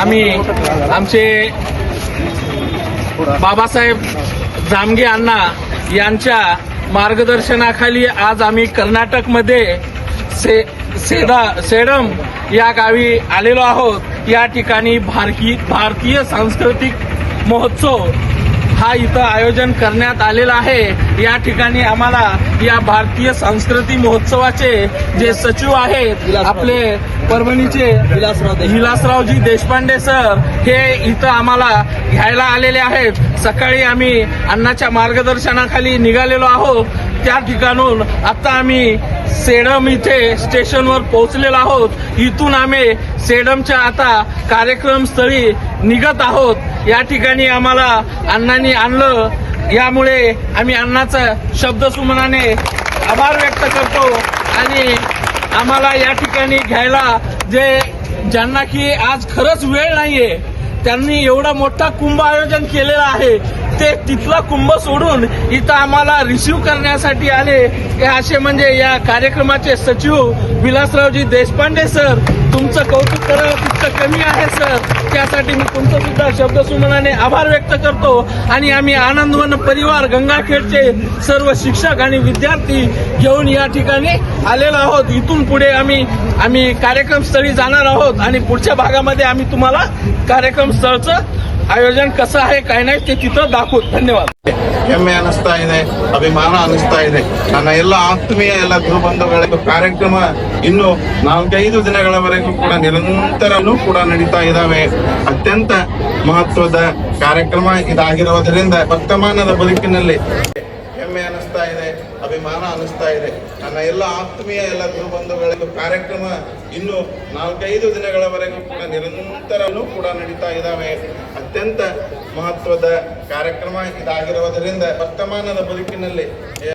आम्ही आमचे बाबासाहेब जामगे अण्णा यांच्या मार्गदर्शनाखाली आज आम्ही कर्नाटकमध्ये से सेदा सेडम या गावी आलेलो आहोत. या ठिकाणी भारकी भारतीय सांस्कृतिक महोत्सव हा इथं आयोजन करण्यात आलेला आहे. या ठिकाणी आम्हाला या भारतीय सांस्कृतिक महोत्सवाचे जे सचिव आहेत आपले परभणीचे विलासरावजी देशपांडे सर हे इथं आम्हाला घ्यायला आलेले आहेत. सकाळी आम्ही अण्णाच्या मार्गदर्शनाखाली निघालेलो आहोत. त्या ठिकाणून आता आम्ही सेडम इथे स्टेशनवर पोहोचलेलो आहोत. इथून आम्ही सेडमच्या आता कार्यक्रम स्थळी निघत आहोत. या ठिकाणी आम्हाला अण्णांनी आणलं. यामुळे आम्ही अण्णाचा शब्दसुमनाने आभार व्यक्त करतो आणि आम्हाला या ठिकाणी घ्यायला जे ज्यांना की आज खरंच वेळ नाहीये त्यांनी एवढा मोठा कुंभ आयोजन केलेलं आहे. ते तिथला कुंभ सोडून इथं आम्हाला रिसिव्ह करण्यासाठी आले. हे असे म्हणजे या कार्यक्रमाचे सचिव विलासरावजी देशपांडे सर तुमचं कौतुक करणं तितकं कमी आहे सर. त्यासाठी मी तुमचं सुद्धा शब्दसुमनाने आभार व्यक्त करतो. आणि आम्ही आनंदवन परिवार गंगाखेडचे सर्व शिक्षक आणि विद्यार्थी घेऊन या ठिकाणी आलेलो आहोत. इथून पुढे आम्ही आम्ही कार्यक्रम स्थळी जाणार आहोत. आणि पुढच्या भागामध्ये आम्ही तुम्हाला कार्यक्रम स्थळचं आयोजन कसं आहे काय नाही ते तिथं दाखवू धन्यवाद ಹೆಮ್ಮೆ ಅನಿಸ್ತಾ ಇದೆ ಅಭಿಮಾನ ಅನಿಸ್ತಾ ಇದೆ ನನ್ನ ಎಲ್ಲ ಆತ್ಮೀಯ ಎಲ್ಲ ಗುರುಬಂಧುಗಳಿಗೂ ಕಾರ್ಯಕ್ರಮ ಇನ್ನು ನಾಲ್ಕೈದು ದಿನಗಳವರೆಗೂ ಕೂಡ ನಿರಂತರನೂ ಕೂಡ ನಡೀತಾ ಇದ್ದಾವೆ ಅತ್ಯಂತ ಮಹತ್ವದ ಕಾರ್ಯಕ್ರಮ ಇದಾಗಿರುವುದರಿಂದ ವರ್ತಮಾನದ ಬದುಕಿನಲ್ಲಿ ಹೆಮ್ಮೆ ಅನಿಸ್ತಾ ಇದೆ ಅಭಿಮಾನ ಅನಿಸ್ತಾ ಇದೆ ನನ್ನ ಎಲ್ಲ ಆತ್ಮೀಯ ಎಲ್ಲ ಗುರುಬಂಧುಗಳಿಗೂ ಕಾರ್ಯಕ್ರಮ ಇನ್ನು ನಾಲ್ಕೈದು ದಿನಗಳವರೆಗೂ ಕೂಡ ನಿರಂತರನೂ ಕೂಡ ನಡೀತಾ ಇದ್ದಾವೆ. ಅತ್ಯಂತ ಮಹತ್ವದ ಕಾರ್ಯಕ್ರಮ ಇದಾಗಿರುವುದರಿಂದ ವರ್ತಮಾನದ ಬದುಕಿನಲ್ಲಿ